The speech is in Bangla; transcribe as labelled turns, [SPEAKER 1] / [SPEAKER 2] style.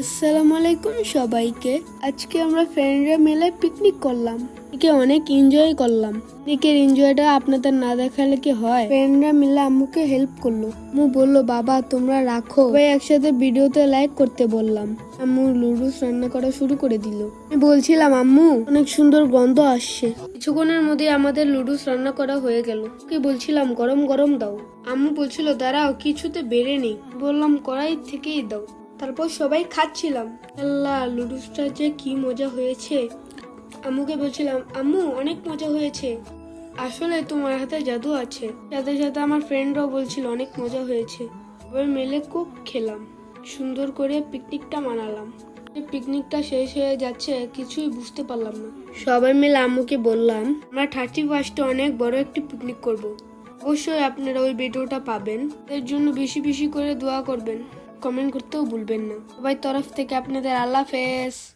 [SPEAKER 1] আসসালামু আলাইকুম সবাইকে। আজকে আমরা ফ্রেন্ডরা মিলে পিকনিক করলাম। একে অনেক এনজয় করলাম। এদিকের এনজয়টা আপনাদের না দেখালে কি হয়? ফ্রেন্ডরা মিলে আম্মুকে হেল্প করল। আম্মু বলল, বাবা, তোমরা রাখো। সবাই একসাথে ভিডিওতে লাইক করতে বললাম। আম্মু লুডুস রান্না করা শুরু করে দিল। আমি বলছিলাম, আম্মু, অনেক সুন্দর গন্ধ আসছে। কিছুক্ষণের মধ্যে আমাদের লুডুস রান্না করা হয়ে গেল। ওকে বলছিলাম, গরম গরম দাও। আম্মু বলছিল, দাঁড়াও, কিছুতে বেড়ে নেই। বললাম কড়াই থেকেই দাও। তারপর সবাই খাচ্ছিলাম। আল্লাহ, লুডুসটা যে কি মজা হয়েছে। আম্মুকে বলছিলাম, আম্মু, অনেক মজা হয়েছে। আসলে তোমার হাতে জাদু আছে। সাথে সাথে আমার ফ্রেন্ডরাও বলছিল, অনেক মজা হয়েছে। সবাই মেলে খুব খেলাম। সুন্দর করে পিকনিকটা মানালাম। পিকনিকটা শেষ হয়ে যাচ্ছে, কিছুই বুঝতে পারলাম না। সবাই মিলে আম্মুকে বললাম, আমরা থার্টি ফার্স্টে অনেক বড় একটি পিকনিক করব। অবশ্যই আপনারা ওই ভিডিওটা পাবেন। এর জন্য বেশি বেশি করে দোয়া করবেন। কমেন্ট করতেও ভুলবেন না। সবাই তরফ থেকে আপনাদের আল্লাহ হাফেজ।